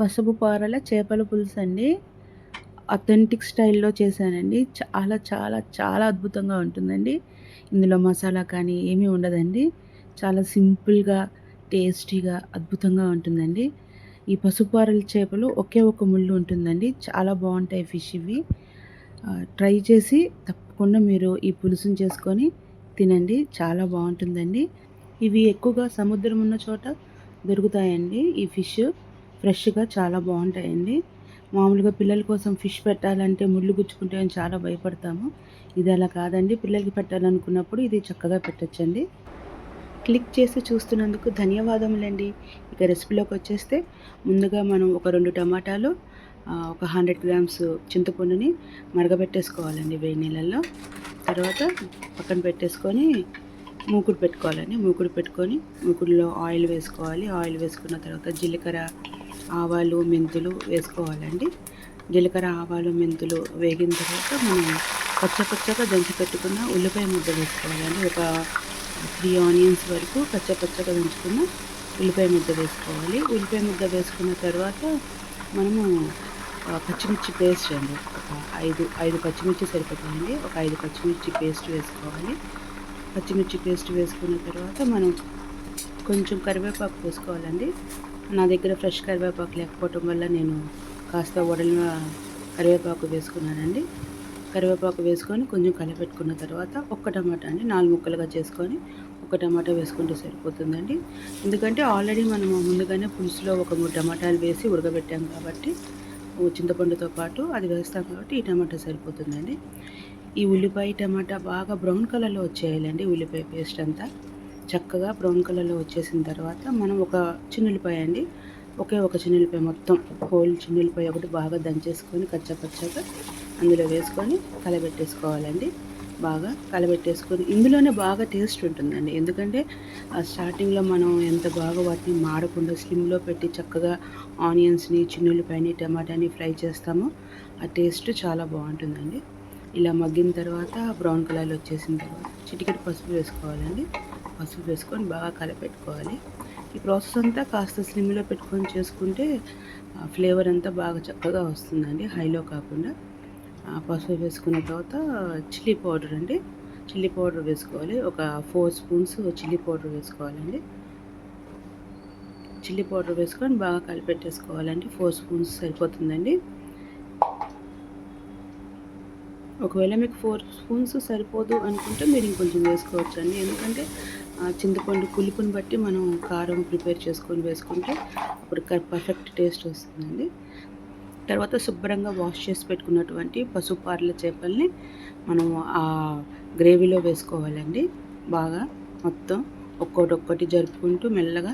పసుపు పారల చేపల పులుసు అండి. అథెంటిక్ స్టైల్లో చేశానండి. చాలా చాలా చాలా అద్భుతంగా ఉంటుందండి. ఇందులో మసాలా కానీ ఏమీ ఉండదండి. చాలా సింపుల్గా టేస్టీగా అద్భుతంగా ఉంటుందండి. ఈ పసుపారల చేపలు ఒకే ఒక ముళ్ళు ఉంటుందండి. చాలా బాగుంటాయి ఫిష్ ఇవి. ట్రై చేసి తప్పకుండా మీరు ఈ పులుసుని చేసుకొని తినండి. చాలా బాగుంటుందండి. ఇవి ఎక్కువగా సముద్రం ఉన్న చోట దొరుకుతాయండి ఈ ఫిష్. ఫ్రెష్గా చాలా బాగుంటాయండి. మామూలుగా పిల్లల కోసం ఫిష్ పెట్టాలంటే ముళ్ళు గుచ్చుకుంటే చాలా భయపడతాము. ఇది అలా కాదండి. పిల్లలకి పెట్టాలనుకున్నప్పుడు ఇది చక్కగా పెట్టచ్చండి. క్లిక్ చేసి చూస్తున్నందుకు ధన్యవాదములండి. ఇక రెసిపీలోకి వచ్చేస్తే ముందుగా మనం ఒక రెండు టమాటాలు ఒక హండ్రెడ్ గ్రామ్స్ చింతపండుని మరగబెట్టేసుకోవాలండి వేడి నీళ్ళల్లో. తర్వాత పక్కన పెట్టేసుకొని మూకుడు పెట్టుకోవాలండి. మూకుడు పెట్టుకొని మూకుడులో ఆయిల్ వేసుకోవాలి. ఆయిల్ వేసుకున్న తర్వాత జీలకర్ర ఆవాలు మెంతులు వేసుకోవాలండి. జీలకర్ర ఆవాలు మెంతులు వేగిన తర్వాత మనం పచ్చ పచ్చగా దంచి పెట్టుకున్న ఉల్లిపాయ ముద్ద వేసుకోవాలండి. ఒక త్రీ ఆనియన్స్ వరకు పచ్చ పచ్చగా దంచుకున్న ఉల్లిపాయ ముద్ద వేసుకోవాలి. ఉల్లిపాయ ముద్ద వేసుకున్న తర్వాత మనము పచ్చిమిర్చి పేస్ట్ అండి. ఒక ఐదు ఐదు పచ్చిమిర్చి సరిపోతాయండి. ఒక ఐదు పచ్చిమిర్చి పేస్ట్ వేసుకోవాలి. పచ్చిమిర్చి పేస్ట్ వేసుకున్న తర్వాత మనం కొంచెం కరివేపాకు వేసుకోవాలండి. నా దగ్గర ఫ్రెష్ కరివేపాకు లేకపోవటం వల్ల నేను కాస్త వడలిన కరివేపాకు వేసుకున్నానండి. కరివేపాకు వేసుకొని కొంచెం కలపెట్టుకున్న తర్వాత ఒక్క టమాటా అండి నాలుగు ముక్కలుగా చేసుకొని ఒక టమాటా వేసుకుంటే సరిపోతుందండి. ఎందుకంటే ఆల్రెడీ మనము ముందుగానే పులుసులో ఒక మూడు టమాటాలు వేసి ఉడకబెట్టాం కాబట్టి చింతపండుతో పాటు అది వేస్తాం కాబట్టి ఈ టమాటా సరిపోతుందండి. ఈ ఉల్లిపాయ టమాటా బాగా బ్రౌన్ కలర్లో వచ్చేయాలండి ఉల్లిపాయ పేస్ట్ అంతా. చక్కగా బ్రౌన్ కలర్లో వచ్చేసిన తర్వాత మనం ఒక చిన్నుల్లిపాయ అండి. ఒకే ఒక చిన్నుల్లిపాయ మొత్తం హోల్ చిన్నుల్లిపాయ ఒకటి బాగా దంచేసుకొని కచ్చపచ్చగా అందులో వేసుకొని కలబెట్టేసుకోవాలండి. బాగా కలబెట్టేసుకొని ఇందులోనే బాగా టేస్ట్ ఉంటుందండి. ఎందుకంటే స్టార్టింగ్లో మనం ఎంత బాగా వాటిని మాడకుండా స్లిమ్లో పెట్టి చక్కగా ఆనియన్స్ని చిన్నులిపాయని టమాటాని ఫ్రై చేస్తామో ఆ టేస్ట్ చాలా బాగుంటుందండి. ఇలా మగ్గిన తర్వాత బ్రౌన్ కలర్లో వచ్చేసిన తర్వాత చిటికెట్ పసుపు వేసుకోవాలండి. పసుపు వేసుకొని బాగా కలపెట్టుకోవాలి. ఈ ప్రాసెస్ అంతా కాస్త స్లిమ్లో పెట్టుకొని చేసుకుంటే ఫ్లేవర్ అంతా బాగా చక్కగా వస్తుందండి. హైలో కాకుండా పసుపు వేసుకున్న తర్వాత చిల్లీ పౌడర్ అండి. చిల్లీ పౌడర్ వేసుకోవాలి. ఒక ఫోర్ స్పూన్స్ చిల్లీ పౌడర్ వేసుకోవాలండి. చిల్లీ పౌడర్ వేసుకొని బాగా కలిపెట్టేసుకోవాలండి. ఫోర్ స్పూన్స్ సరిపోతుందండి. ఒకవేళ మీకు ఫోర్ స్పూన్స్ సరిపోదు అనుకుంటే మీరు ఇంకొంచెం వేసుకోవచ్చు అండి ఎందుకంటే చింతపండు పులుపుని బట్టి మనం కారం ప్రిపేర్ చేసుకొని వేసుకుంటే అప్పుడు పర్ఫెక్ట్ టేస్ట్ వస్తుందండి. తర్వాత శుభ్రంగా వాష్ చేసి పెట్టుకున్నటువంటి పసుపు పార్ల చేపల్ని మనం ఆ గ్రేవీలో వేసుకోవాలండి. బాగా మొత్తం ఒక్కోటి ఒక్కటి జరుపుకుంటూ మెల్లగా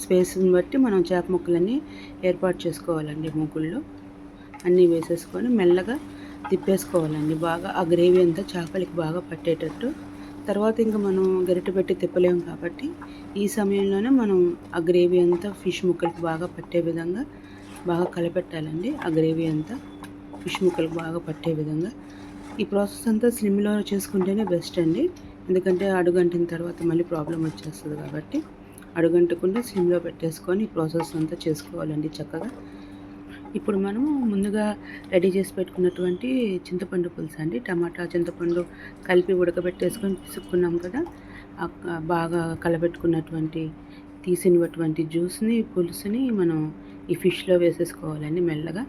స్పేస్ని బట్టి మనం చేప ముక్కలన్నీ ఏర్పాటు చేసుకోవాలండి ముగ్గుల్లో అన్నీ వేసేసుకొని మెల్లగా తిప్పేసుకోవాలండి. బాగా ఆ గ్రేవీ అంతా చేపలకి బాగా పట్టేటట్టు తర్వాత ఇంకా మనం గరిటె పెట్టి తిప్పలేము కాబట్టి ఈ సమయంలోనే మనం ఆ గ్రేవీ అంతా ఫిష్ ముక్కలకి బాగా పట్టే విధంగా బాగా కలపెట్టాలండి. ఆ గ్రేవీ అంతా ఫిష్ ముక్కలకు బాగా పట్టే విధంగా. ఈ ప్రాసెస్ అంతా స్లిమ్లో చేసుకుంటేనే బెస్ట్ అండి. ఎందుకంటే అడుగంటిన తర్వాత మళ్ళీ ప్రాబ్లం వచ్చేస్తుంది కాబట్టి అడుగంటకుండా స్లిమ్లో పెట్టేసుకొని ఈ ప్రాసెస్ అంతా చేసుకోవాలండి చక్కగా. ఇప్పుడు మనము ముందుగా రెడీ చేసి పెట్టుకున్నటువంటి చింతపండు పులుసు అండి. టమాటా చింతపండు కలిపి ఉడకబెట్టేసుకొని పిసుక్కున్నాం కదా బాగా కలబెట్టుకున్నటువంటి తీసినటువంటి జ్యూస్ని పులుసుని మనం ఈ ఫిష్లో వేసేసుకోవాలండి మెల్లగా.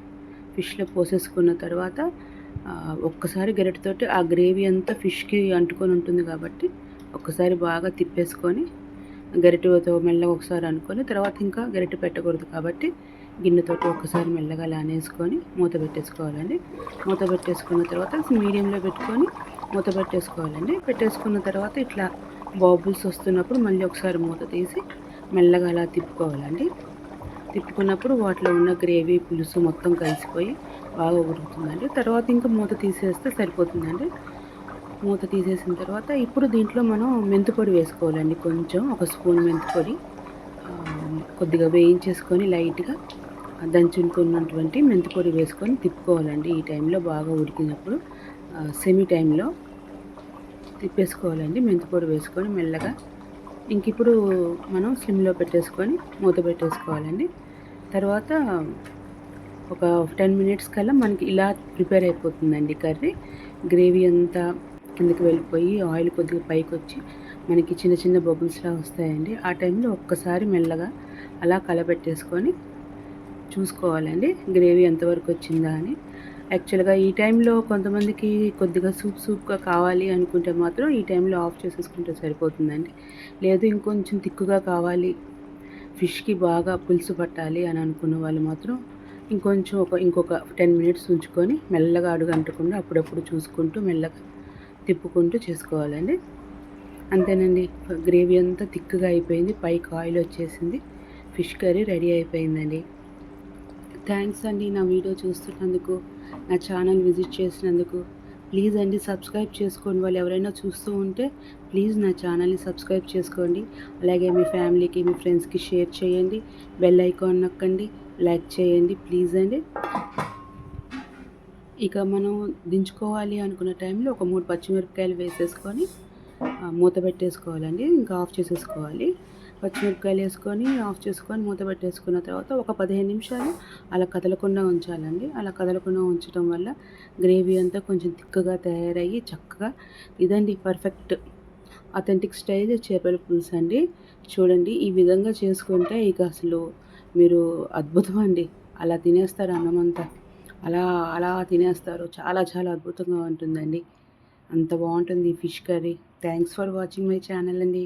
ఫిష్లో పోసేసుకున్న తర్వాత ఒక్కసారి గరిటతోటి ఆ గ్రేవీ అంతా ఫిష్కి అంటుకొని ఉంటుంది కాబట్టి ఒక్కసారి బాగా తిప్పేసుకొని గరిటతో మెల్లగా ఒకసారి అనుకొని తర్వాత ఇంకా గరిటె పెట్టకూడదు కాబట్టి గిన్నెతోటి ఒక్కసారి మెల్లగా లానేసుకొని మూత పెట్టేసుకోవాలండి. మూత పెట్టేసుకున్న తర్వాత మీడియంలో పెట్టుకొని మూత పెట్టేసుకోవాలండి. పెట్టేసుకున్న తర్వాత ఇట్లా బాబుల్స్ వస్తున్నప్పుడు మళ్ళీ ఒకసారి మూత తీసి మెల్లగా అలా తిప్పుకోవాలండి. తిప్పుకున్నప్పుడు వాటిలో ఉన్న గ్రేవీ పులుసు మొత్తం కలిసిపోయి బాగా ఉడుకుతుందండి. తర్వాత ఇంకా మూత తీసేస్తే సరిపోతుందండి. మూత తీసేసిన తర్వాత ఇప్పుడు దీంట్లో మనం మెంతిపొడి వేసుకోవాలండి. కొంచెం ఒక స్పూన్ మెంతిపొడి కొద్దిగా వేయించేసుకొని లైట్గా దంచుకున్నటువంటి మెంతిపొడి వేసుకొని తిప్పుకోవాలండి. ఈ టైంలో బాగా ఉడికినప్పుడు సెమీ టైంలో తిప్పేసుకోవాలండి. మెంతిపొడి వేసుకొని మెల్లగా ఇంక ఇప్పుడు మనం స్లిమ్లో పెట్టేసుకొని మూత పెట్టేసుకోవాలండి. తర్వాత ఒక టెన్ మినిట్స్ కల్లా మనకి ఇలా ప్రిపేర్ అయిపోతుందండి కర్రీ. గ్రేవీ అంతా కిందకి వెళ్ళిపోయి ఆయిల్ కొద్దిగా పైకి వచ్చి మనకి చిన్న చిన్న బబుల్స్లా వస్తాయండి. ఆ టైంలో ఒక్కసారి మెల్లగా అలా కలపెట్టేసుకొని చూసుకోవాలండి. గ్రేవీ ఎంతవరకు వచ్చిందా అని. యాక్చువల్గా ఈ టైంలో కొంతమందికి కొద్దిగా సూప్ సూప్గా కావాలి అనుకుంటే మాత్రం ఈ టైంలో ఆఫ్ చేసేసుకుంటే సరిపోతుందండి. లేదు ఇంకొంచెం తిక్కుగా కావాలి ఫిష్కి బాగా పులుసు పట్టాలి అని అనుకున్న వాళ్ళు మాత్రం ఇంకొంచెం ఒక ఇంకొక టెన్ మినిట్స్ ఉంచుకొని మెల్లగా అడుగు అంటకుండా అప్పుడప్పుడు చూసుకుంటూ మెల్లగా తిప్పుకుంటూ చేసుకోవాలండి. అంతేనండి గ్రేవీ అంతా థిక్గా అయిపోయింది పైకి ఆయిల్ వచ్చేసింది ఫిష్ కర్రీ రెడీ అయిపోయిందండి. థ్యాంక్స్ అండి నా వీడియో చూస్తున్నందుకు నా ఛానల్ విజిట్ చేసినందుకు. ప్లీజ్ అండి సబ్స్క్రైబ్ చేసుకోండి. వాళ్ళు ఎవరైనా చూస్తూ ఉంటే ప్లీజ్ నా ఛానల్ని సబ్స్క్రైబ్ చేసుకోండి. అలాగే మీ ఫ్యామిలీకి మీ ఫ్రెండ్స్కి షేర్ చేయండి. బెల్ ఐకాన్ నొక్కండి. లైక్ చేయండి ప్లీజ్ అండి. ఇక మనం దించుకోవాలి అనుకున్న టైంలో ఒక మూడు పచ్చిమిరపకాయలు వేసేసుకొని మూత పెట్టేసుకోవాలండి. ఇంకా ఆఫ్ చేసేసుకోవాలి. పచ్చిమిరపకాయలు వేసుకొని ఆఫ్ చేసుకొని మూత పెట్టేసుకున్న తర్వాత ఒక పదిహేను నిమిషాలు అలా కదలకుండా ఉంచాలండి. అలా కదలకుండా ఉంచడం వల్ల గ్రేవీ అంతా కొంచెం తిక్కగా తయారయ్యి చక్కగా ఇదండి పర్ఫెక్ట్ అథెంటిక్ స్టైల్ చేపల పులుసు అండి. చూడండి ఈ విధంగా చేసుకుంటే ఇక అసలు మీరు అద్భుతం అండి. అలా తినేస్తారు అన్నమంతా అలా అలా తినేస్తారు. చాలా చాలా అద్భుతంగా ఉంటుందండి. అంత బాగుంటుంది fish curry. Thanks for watching my channel అండి.